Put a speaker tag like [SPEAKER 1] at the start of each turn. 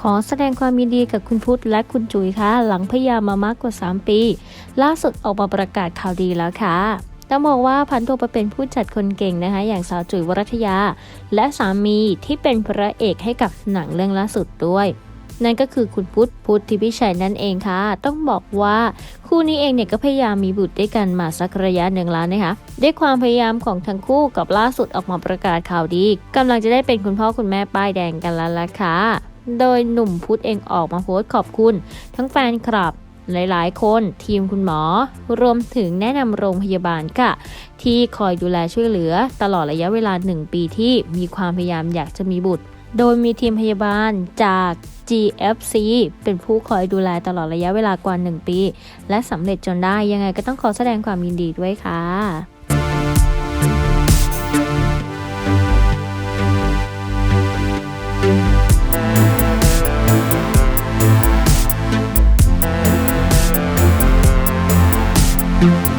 [SPEAKER 1] ขอแสดงความยินดีกับคุณพุทธและคุณจุ๋ยค่ะ หลังพยายามมามากกว่า 3 ปี ล่าสุดออกมาประกาศข่าวดีแล้วค่ะต้องบอกว่าพันตัวไปเป็นผู้จัดคนเก่งนะคะ อย่างสาวจุ๋ยวรัตยา และสามีที่เป็นพระเอกให้กับหนังเรื่องล่าสุดด้วย นั่นก็คือคุณพุทธพุทธิพิชัยนั่นเองค่ะ ต้องบอกว่าคู่นี้เองเนี่ยก็พยายามมีบุตรด้วยกันมาสักระยะหนึ่งแล้วนะคะด้วยความพยายามของทั้งคู่กับล่าสุดออกมาประกาศข่าวดีกำลังจะได้เป็นคุณพ่อคุณแม่ป้ายแดงกันแล้วล่ะค่ะ โดยหนุ่มพุทธเองออกมาโพสต์ขอบคุณ ทั้งแฟนคลับหลายๆ คนทีมคุณหมอ รวมถึงแนะนำโรงพยาบาลค่ะ ที่คอยดูแลช่วยเหลือ ตลอดระยะเวลา 1 ปีที่มีความพยายามอยากจะมีบุตร โดยมีทีมพยาบาลจาก GFC เป็นผู้คอยดูแลตลอดระยะเวลากว่า 1 ปี และสำเร็จจนได้ยังไงก็ต้องขอแสดงความยินดีด้วยค่ะ thank you